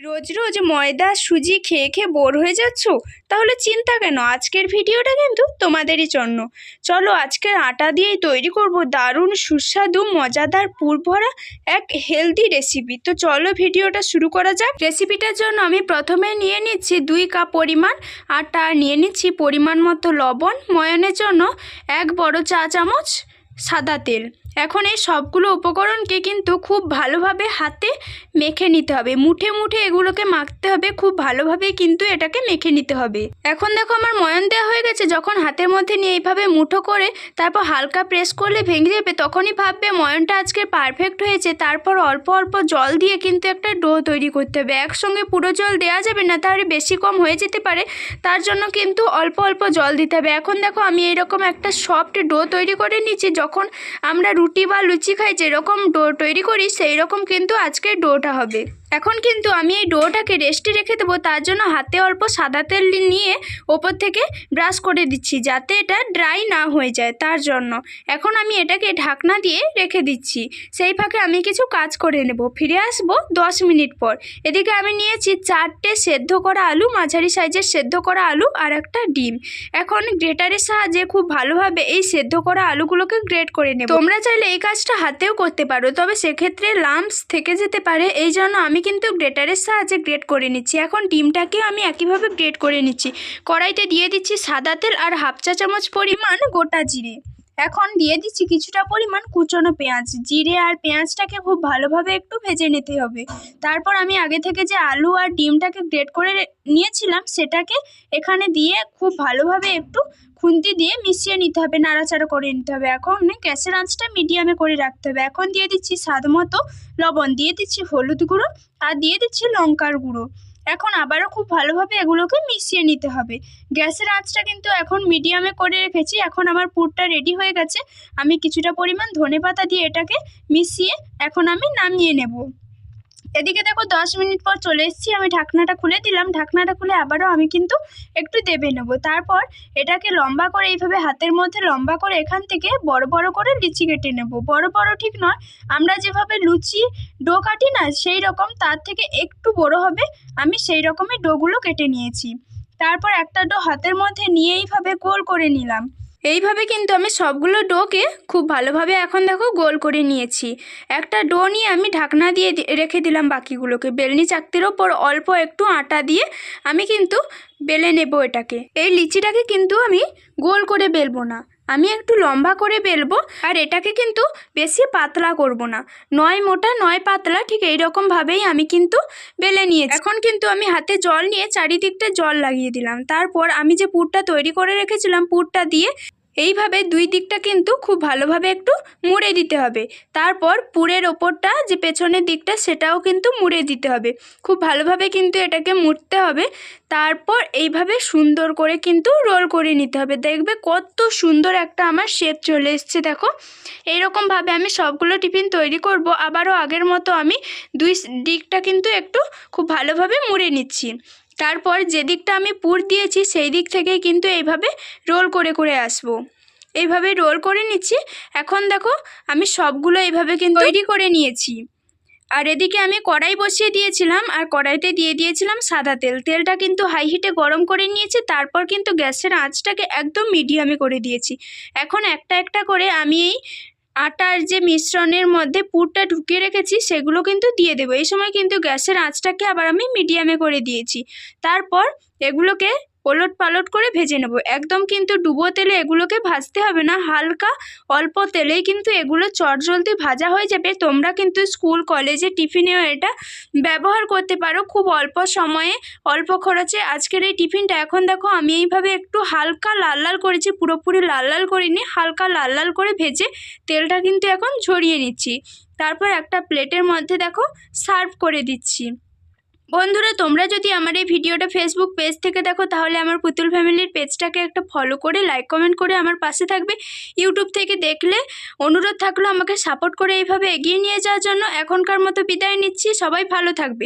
রোজ রোজ ময়দা, সুজি খেয়ে খেয়ে বোর হয়ে যাচ্ছ? তাহলে চিন্তা কেন? আজকের ভিডিওটা কিন্তু তোমাদেরই জন্য। চলো আজকের আটা দিয়েই তৈরি করব দারুণ, সুস্বাদু, মজাদার, পুরভরা এক হেলদি রেসিপি তো চলো ভিডিওটা শুরু করা যাক। রেসিপিটার জন্য আমি প্রথমে নিয়ে নিচ্ছি দুই কাপ পরিমাণ আটা, নিয়ে নিচ্ছি পরিমাণ মতো লবণ, ময়নের জন্য এক বড় চা চামচ সাদা তেল। এখন এই সবগুলো উপকরণকে কিন্তু খুব ভালোভাবে হাতে মেখে নিতে হবে। মুঠে মুঠে এগুলোকে মাখতে হবে, খুব ভালোভাবে কিন্তু এটাকে মেখে নিতে হবে। এখন দেখো আমার ময়ন দেওয়া হয়ে গেছে, যখন হাতের মধ্যে নিয়ে এইভাবে মুঠো করে তারপর হালকা প্রেস করলে ভেঙে যাবে, তখনই ভাববে ময়নটা আজকে পারফেক্ট হয়েছে। তারপর অল্প অল্প জল দিয়ে কিন্তু একটা ডো তৈরি করতে হবে। একসঙ্গে পুরো জল দেওয়া যাবে না, তাহলে বেশি কম হয়ে যেতে পারে। তার জন্য কিন্তু অল্প অল্প জল দিতে হবে। এখন দেখো আমি এরকম একটা সফট ডো তৈরি করে নিচ্ছি, যখন আমরা রুটি বা লুচি খাই যেরকম ডো তৈরি করি সেই রকম কিন্তু আজকে ডোটা হবে। এখন কিন্তু আমি এই ডোটাকে রেস্টে রেখে দেবো, তার জন্য হাতে অল্প সাদা তেল নিয়ে ওপর থেকে ব্রাশ করে দিচ্ছি, যাতে এটা ড্রাই না হয়ে যায় তার জন্য। এখন আমি এটাকে ঢাকনা দিয়ে রেখে দিচ্ছি। সেই ফাঁকে আমি কিছু কাজ করে নেব। ফিরে আসব দশ মিনিট পর। এদিকে আমি নিয়েছি চারটে সেদ্ধ করা আলু, মাঝারি সাইজের সেদ্ধ করা আলু আর একটা ডিম। এখন গ্রেটারের সাহায্যে খুব ভালোভাবে এই সেদ্ধ করা আলুগুলোকে গ্রেট করে নেব। তোমরা চাইলে এই কাজটা হাতেও করতে পারো, তবে সেক্ষেত্রে লাম্পস থেকে যেতে পারে, এই জন্য আমি কিন্তু গ্রেটারের সাহায্যে গ্রেট করে নিচ্ছি। এখন ডিমটাকে আমি একইভাবে গ্রেট করে নিচ্ছি। কড়াইতে দিয়ে দিচ্ছি সাদা তেল আর হাফ চা চামচ পরিমাণ গোটা জিরে। এখন দিয়ে দিচ্ছি কিছুটা পরিমাণ কুচনো পেঁয়াজ, জিরে আর পেঁয়াজটাকে খুব ভালোভাবে একটু ভেজে নিতে হবে। তারপর আমি আগে থেকে যে আলু আর ডিমটাকে গ্রেট করে নিয়েছিলাম, সেটাকে এখানে দিয়ে খুব ভালোভাবে একটু খুন্তি দিয়ে মিশিয়ে নিতে হবে, নাড়াচাড়া করে নিতে হবে। এখন গ্যাসের আঁচটা মিডিয়ামে করে রাখতে হবে। এখন দিয়ে দিচ্ছি স্বাদ মতো লবণ, দিয়ে দিচ্ছি হলুদ গুঁড়ো আর দিয়ে দিচ্ছি লঙ্কার গুঁড়ো। এখন আবারও খুব ভালোভাবে এগুলোকে মিশিয়ে নিতে হবে। গ্যাসের আঁচটা কিন্তু এখন মিডিয়ামে করে রেখেছি, এখন আমার পুরটা রেডি হয়ে গেছে। আমি কিছুটা পরিমাণ ধনে পাতা দিয়ে এটাকে মিশিয়ে এখন আমি নামিয়ে নেব। এদিকে দেখো দশ মিনিট পর চলে এসেছি, আমি ঢাকনাটা খুলে দিলাম, ঢাকনাটা খুলে আবারও আমি কিন্তু একটু দেবে নেব। তারপর এটাকে লম্বা করে এইভাবে হাতের মধ্যে লম্বা করে এখান থেকে বড় বড় করে লিচি কেটে নেব। বড় বড় ঠিক নয়, আমরা যেভাবে লুচি ডো কাটি না, সেই রকম তার থেকে একটু বড় হবে, আমি সেই রকমই ডোগুলো কেটে নিয়েছি। তারপর একটা ডো হাতের মধ্যে নিয়ে এইভাবে গোল করে নিলাম। এইভাবে কিন্তু আমি সবগুলো ডোকে খুব ভালোভাবে এখন দেখো গোল করে নিয়েছি। একটা ডো নিয়ে আমি ঢাকনা দিয়ে রেখে দিলাম বাকিগুলোকে। বেলনি চাকতির ওপর অল্প একটু আটা দিয়ে আমি কিন্তু বেলে নেব এটাকে। এই লিচিটাকে কিন্তু আমি গোল করে বেলবো না। আমি একটু লম্বা করে বেলবো আর এটাকে কিন্তু বেশি পাতলা করব না। নয় মোটা, নয় পাতলা, ঠিক এই রকমভাবেই আমি কিন্তু বেলে নিয়েছি। এখন কিন্তু আমি হাতে জল নিয়ে চারিদিকটা জল লাগিয়ে দিলাম। তারপর আমি যে পুরটা তৈরি করে রেখেছিলাম, পুরটা দিয়ে এইভাবে দুই দিকটা কিন্তু খুব ভালোভাবে একটু মুড়ে দিতে হবে। তারপর পুরের ওপরটা, যে পেছনের দিকটা, সেটাও কিন্তু মুড়ে দিতে হবে। খুব ভালোভাবে কিন্তু এটাকে মুড়তে হবে। তারপর এইভাবে সুন্দর করে কিন্তু রোল করে নিতে হবে। দেখবে কত সুন্দর একটা আমার শেপ চলে এসছে, দেখো। এইরকমভাবে আমি সবগুলো টিফিন তৈরি করব। আবারও আগের মতো আমি দুই দিকটা কিন্তু একটু খুব ভালোভাবে মুড়ে নিচ্ছি। তারপর যে দিকটা আমি পুর দিয়েছি, সেই দিক থেকেই কিন্তু এইভাবে রোল করে করে আসব। এইভাবে রোল করে নিচ্ছি। এখন দেখো, আমি সবগুলো এইভাবে কিন্তু তৈরি করে নিয়েছি। আর এদিকে আমি কড়াই বসিয়ে দিয়েছিলাম, আর কড়াইতে দিয়ে দিয়েছিলাম সাদা তেল। তেলটা কিন্তু হাই হিটে গরম করে নিয়েছি, তারপর কিন্তু গ্যাসের আঁচটাকে একদম মিডিয়ামে করে দিয়েছি। এখন একটা একটা করে আমি এই আটার যে মিশ্রণের মধ্যে পুরটা ঢুকিয়ে রেখেছি, সেগুলো কিন্তু দিয়ে দেবো। এই সময় কিন্তু গ্যাসের আঁচটাকে আবার আমি মিডিয়ামে করে দিয়েছি। তারপর এগুলোকে ওলট পালট করে ভেজে নেব। একদম কিন্তু ডুবো তেলে এগুলোকে ভাজতে হবে না, হালকা অল্প তেলেই কিন্তু এগুলো চটজলদি ভাজা হয়ে যাবে। তোমরা কিন্তু স্কুল, কলেজে, টিফিনেও এটা ব্যবহার করতে পারো। খুব অল্প সময়ে, অল্প খরচে আজকের এই টিফিনটা। এখন দেখো আমি এইভাবে একটু হালকা লাল লাল করেছি, পুরোপুরি লাল লাল করিনি, হালকা লাল লাল করে ভেজে তেলটা কিন্তু এখন ঝরিয়ে নিচ্ছি। তারপর একটা প্লেটের মধ্যে দেখো সার্ভ করে দিচ্ছি। বন্ধুরা, তোমরা যদি আমার এই ভিডিওটা ফেসবুক পেজ থেকে দেখো, তাহলে আমার পুতুল ফ্যামিলির পেজটাকে একটা ফলো করে লাইক কমেন্ট করে আমার পাশে থাকবে। ইউটিউব থেকে দেখলে অনুরোধ থাকল আমাকে সাপোর্ট করে এইভাবে এগিয়ে নিয়ে যাওয়ার জন্য। এখনকার মতো বিদায় নিচ্ছি। সবাই ভালো থাকবে।